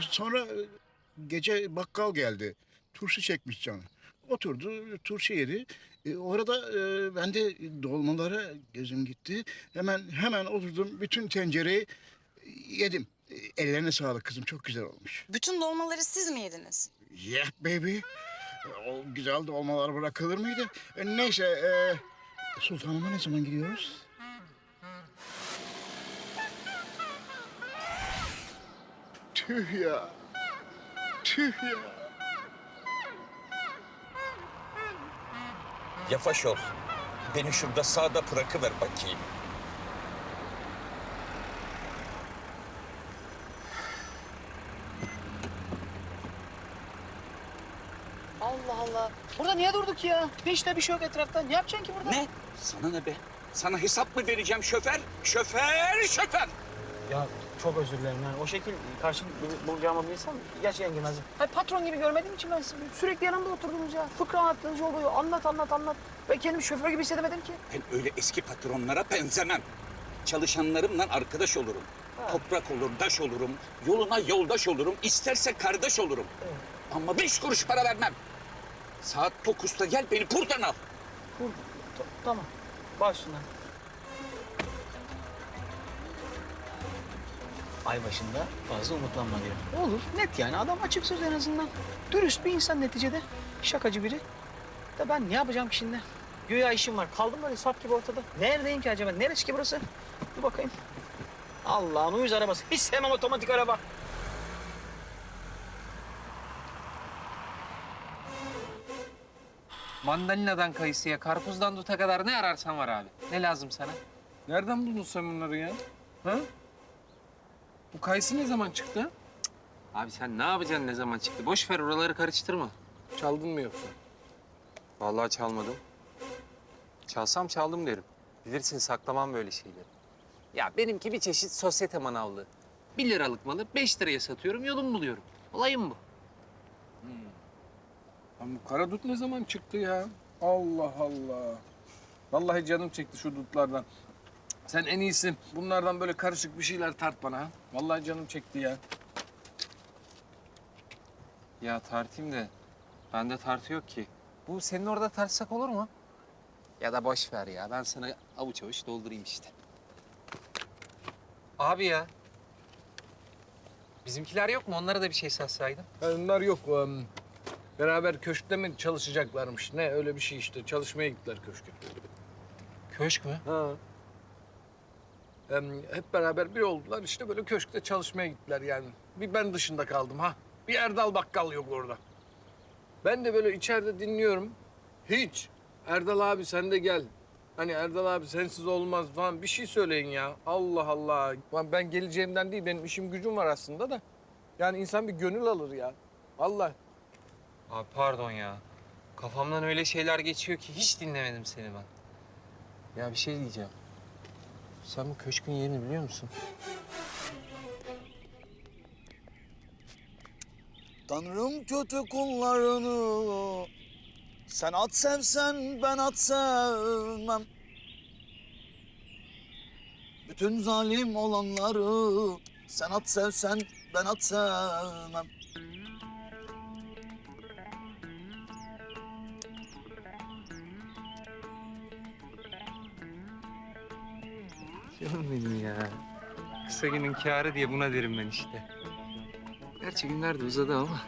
Sonra e, gece bakkal geldi. Turşu çekmiş canı. Oturdu, turşu yedi. E, orada e, ben de dolmalara gözüm gitti. Hemen hemen oturdum, bütün tencereyi e, yedim. E, ellerine sağlık kızım, çok güzel olmuş. Bütün dolmaları siz mi yediniz? Yeah baby. O güzel dolmalar bırakılır mıydı? E, neyse, e, sultanıma ne zaman gidiyoruz? Tüh ya. Tüh ya. Yavaş ol. Beni şurada sağda bırakıver bakayım. Allah Allah. Burada niye durduk ya? De bir şey yok etrafta. Ne yapacaksın ki burada? Ne? Sana ne be? Sana hesap mı vereceğim şoför? Şoför, şoför! Ya çok özür dilerim yani. O şekil karşı bulacağımı bilsem geç yengemezdim. Hayır patron gibi görmediğim için ben sizi sürekli yanımda oturdunuz ya. Fıkra anlattığınız oluyor. Anlat anlat anlat. Ben kendimi şoför gibi hissedemedim ki. Ben öyle eski patronlara benzemem. Çalışanlarımla arkadaş olurum. Toprak olur, daş olurum. Yoluna yoldaş olurum. İsterse kardeş olurum. Ama beş kuruş para vermem. Saat dokuzda gel beni buradan al. Ta- tamam. Başına. Ay başında fazla umutlanma diyor. Olur. Net yani. Adam açık söz en azından. Dürüst bir insan neticede. Şakacı biri. Da ben ne yapacağım ki şimdi? Güya işim var. Kaldım böyle sap gibi ortada. Neredeyim ki acaba? Neresi ki burası? Dur bakayım. Allah'ım uyuz arabası. Hiç sevmem otomatik araba. Mandalinadan kayısıya, karpuzdan duta kadar ne ararsan var abi. Ne lazım sana? Nereden buldun sen bunları ya? Ha? Bu kayısı ne zaman çıktı? Abi sen ne yapacaksın ne zaman çıktı? Boş ver oraları karıştırma. Çaldın mı yoksa? Vallahi çalmadım. Çalsam çaldım derim. Bilirsin saklamam böyle şeyleri. Ya benimki bir çeşit sosyete manavlığı. Bir liralık malı beş liraya satıyorum, yolum buluyorum. Olayım bu. Lan bu kara dut ne zaman çıktı ya? Allah Allah. Vallahi canım çekti şu dutlardan. Sen en iyisi bunlardan böyle karışık bir şeyler tart bana. ha. Vallahi canım çekti ya. Ya tartayım da bende tartı yok ki. Bu senin orada tartsak olur mu? Ya da boş ver ya. Ben sana avuç avuç doldurayım işte. Abi ya. Bizimkiler yok mu? Onlara da bir şey satsaydım. Ha, Onlar yok. um, beraber köşkte mi çalışacaklarmış? Ne öyle bir şey işte. Çalışmaya gittiler köşke. Köşk mü? Ha. Hep beraber bir oldular işte böyle köşkte çalışmaya gittiler yani. Bir ben dışında kaldım ha. Bir Erdal Bakkal yok orada. Ben de böyle içeride dinliyorum. Hiç. Erdal abi sen de gel. Hani Erdal abi sensiz olmaz falan bir şey söyleyin ya. Allah Allah. Ben geleceğimden değil benim işim gücüm var aslında da. Yani insan bir gönül alır ya. Allah. Abi pardon ya. Kafamdan öyle şeyler geçiyor ki hiç dinlemedim seni ben. Ya bir şey diyeceğim. Sen bu köşkün yerini biliyor musun? Tanrım kötü kullarını Sen at sevsen ben at sevmem Bütün zalim olanları Sen at sevsen ben at sevmem Canım benim ya. Kısa günün kârı diye buna derim ben işte. Gerçi günler de uzadı ama.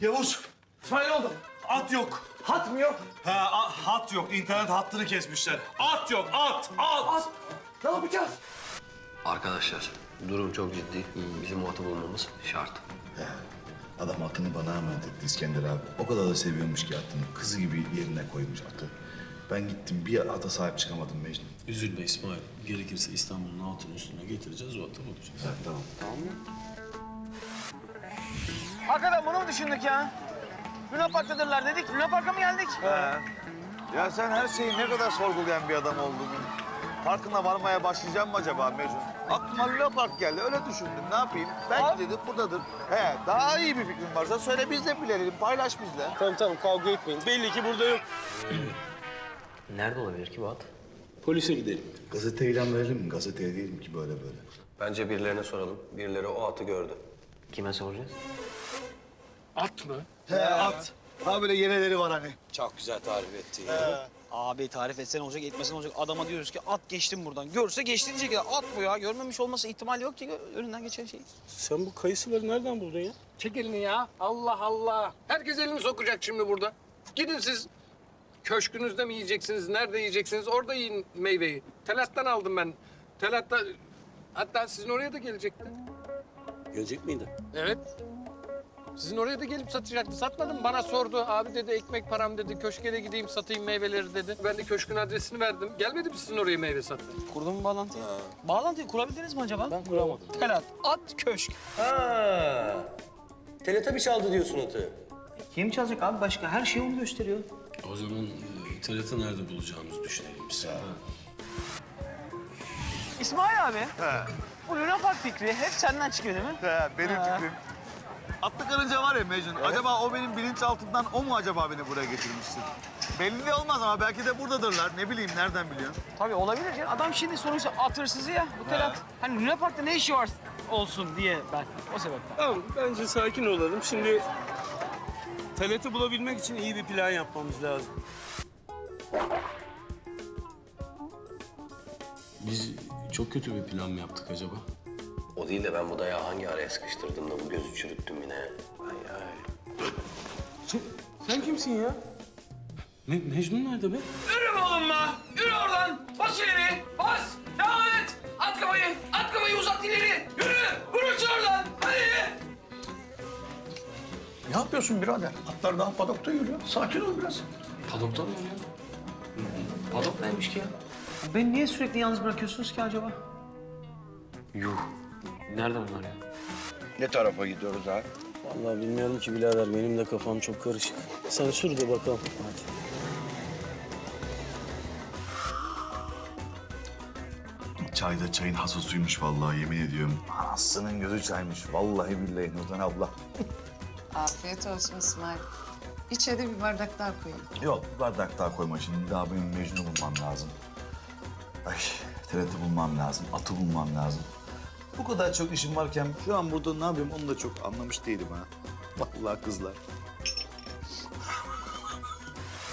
Yavuz, İsmail oldu. at yok. Hat mı yok? Ha, a- hat yok. İnternet hattını kesmişler. At yok, at, at. Ne yapacağız? Arkadaşlar durum çok ciddi. Bizim muhatap olmamız şart. Adam atını bana emanet etti İskender abi. O kadar da seviyormuş ki atını. Kızı gibi yerine koymuş atı. Ben gittim bir ata sahip çıkamadım Mecnun. Üzülme İsmail. Gerekirse İstanbul'un altın üstüne getireceğiz, o atı bulacağız. Ha, tamam. Hakikaten bunu mu düşündük ya? Luna Park'tadırlar dedik. Luna Park'a mı geldik? Ya sen her şeyi ne kadar sorgulayan bir adam olduğunu farkına varmaya başlayacağım mı acaba Mecnun? Aklıma Luna Park geldi. Öyle düşündüm. Ne yapayım? Belki dedim buradadır. He, daha iyi bir fikrin varsa söyle biz de bilelim. Paylaş bizle. Tamam tamam kavga etmeyin. Belli ki burada yok. Nerede olabilir ki bu at? Polise gidelim. Gazete ilan verelim mi? Gazeteye değilim ki böyle böyle. Bence birilerine soralım. Birileri o atı gördü. Kime soracağız? At mı? He, at. Daha böyle yeneleri var hani. Çok güzel tarif etti. Abi tarif etsen olacak, etmesen olacak. Adama diyoruz ki at geçtim buradan. Görse geçti diyecek ya. At bu ya. Görmemiş olması ihtimal yok ki önünden geçen şey. Sen bu kayısıları nereden buldun ya? Çek elini ya. Allah Allah. Herkes elini sokacak şimdi burada. Gidin siz. Köşkünüzde mi yiyeceksiniz? Nerede yiyeceksiniz? Orada yiyin meyveyi. Telat'tan aldım ben. Telat'ta... Hatta sizin oraya da gelecekti. Gelecek miydi? Evet. Sizin oraya da gelip satacaktı. Satmadım. Bana sordu. Abi dedi ekmek param dedi. Köşke de gideyim satayım meyveleri dedi. Ben de köşkün adresini verdim. Gelmedi mi sizin oraya meyve satmaya? Kurdun mu bağlantıyı? Bağlantıyı kurabildiniz mi acaba? Ben kuramadım. Telat, at, köşk. Ha. Teletabi çaldı diyorsun atı. Kim çalacak abi başka? Her şey onu gösteriyor. O zaman e, TRT nerede bulacağımızı düşünelim biz. Ha. İsmail abi. Bu Luna Park fikri hep senden çıkıyor değil mi? He, benim fikrim. Atlı karınca var ya Mecnun. Acaba o benim bilinçaltımdan o mu acaba beni buraya getirmiştir? Belli de olmaz ama belki de buradadırlar. Ne bileyim nereden biliyorsun? Tabii olabilir ya. Adam şimdi sonuçta at hırsızı ya. Bu Telat. Hani Luna Park'ta ne işi var olsun diye ben. O sebepten. Tamam, bence sakin olalım. Şimdi TRT bulabilmek için iyi bir plan yapmamız lazım. Biz çok kötü bir plan mı yaptık acaba? O değil de ben bu dayağı hangi araya sıkıştırdım da bu gözü çürüttüm yine. Sen, kimsin ya? Me Mecnun nerede be? Yürü oğlum be! Yürü oradan! Bas ileri! Bas! Devam et! At kafayı! At kafayı uzat ileri! Yürü! Vurursun oradan! Hadi! Ne yapıyorsun birader? Atlar daha padokta yürüyor. Sakin ol biraz. Padok'ta mı ya? Padok neymiş ki ya? Beni niye sürekli yalnız bırakıyorsunuz ki acaba? Yuh. Nerede bunlar ya? Ne tarafa gidiyoruz abi? Vallahi bilmiyorum ki birader. Benim de kafam çok karışık. Sen sür de bakalım. Hadi. Çay da çayın hasosuymuş vallahi yemin ediyorum. Anasının gözü çaymış. Vallahi billahi Nurdan abla. Afiyet olsun İsmail. İçeri bir bardak daha koyayım. Yok bardak daha koyma şimdi. Daha benim Mecnun'u bulmam lazım. Ay TRT bulmam lazım. Atı bulmam lazım. Bu kadar çok işim varken şu an burada ne yapayım onu da çok anlamış değilim ha. Vallahi kızlar.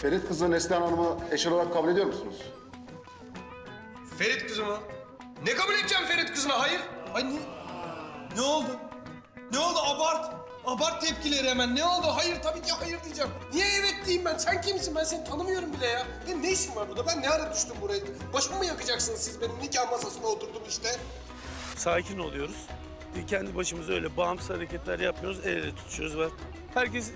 Ferit kızı Neslihan Hanım'ı eş olarak kabul ediyor musunuz? Ferit kızı mı? Ne kabul edeceğim Ferit kızına? Hayır. Ay ne? Ne oldu? Ne oldu? Abart. Abart tepkileri hemen. Ne oldu? Hayır tabii ki hayır diyeceğim. Niye evet diyeyim ben? Sen kimsin? Ben seni tanımıyorum bile ya. Benim ne işim var burada? Ben ne ara düştüm buraya? Başımı mı yakacaksınız siz benim nikah masasına oturdum işte. Sakin oluyoruz. Kendi başımıza öyle bağımsız hareketler yapmıyoruz. El ele tutuşuyoruz ve herkes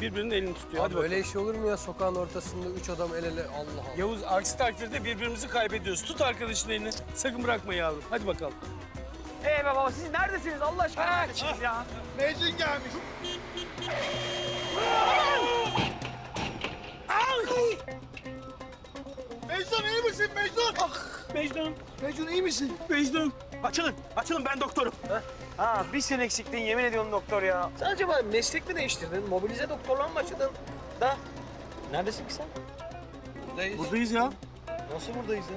birbirinin elini tutuyor. Hadi bakalım. Öyle iş olur mu ya sokağın ortasında üç adam el ele Allah Allah. Yavuz aksi takdirde birbirimizi kaybediyoruz. Tut arkadaşın elini. Sakın bırakma yavrum. Hadi bakalım. Ee baba siz neredesiniz Allah aşkına neredesiniz ya? Mecnun gelmiş. Mecnun iyi misin Mecnun? Mecnun, Mecnun iyi misin? Mecnun. Açılın, açılın ben doktorum. Ha bir sen eksiktin yemin ediyorum doktor ya. Sen acaba meslek mi değiştirdin? Mobilize doktorluğa mı başladın? Da neredesin ki sen? Buradayız. Buradayız ya. Nasıl buradayız ya?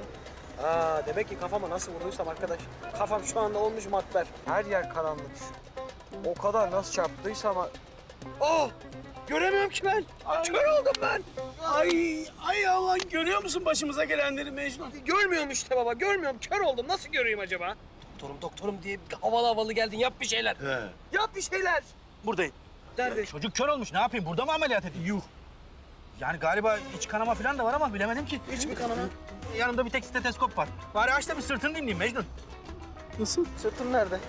Ha demek ki kafama nasıl vurduysam arkadaş. Kafam şu anda olmuş makber. Her yer karanlık. O kadar nasıl çarptıysa ama... Oh! Göremiyorum ki ben. Kör oldum ben. Ay, ay aman görüyor musun başımıza gelenleri Mecnun? Görmüyorum işte baba, görmüyorum. Kör oldum. Nasıl göreyim acaba? Doktorum, doktorum diye havalı havalı geldin. Yap bir şeyler. He. Yap bir şeyler. Buradayım. Nerede? Çocuk kör olmuş. Ne yapayım? Burada mı ameliyat edeyim? Yuh. Yani galiba iç kanama falan da var ama bilemedim ki. Hiç mi kanama? Yanımda bir tek steteskop var. Bari aç da bir sırtını dinleyeyim Mecnun. Nasıl? Sırtın nerede?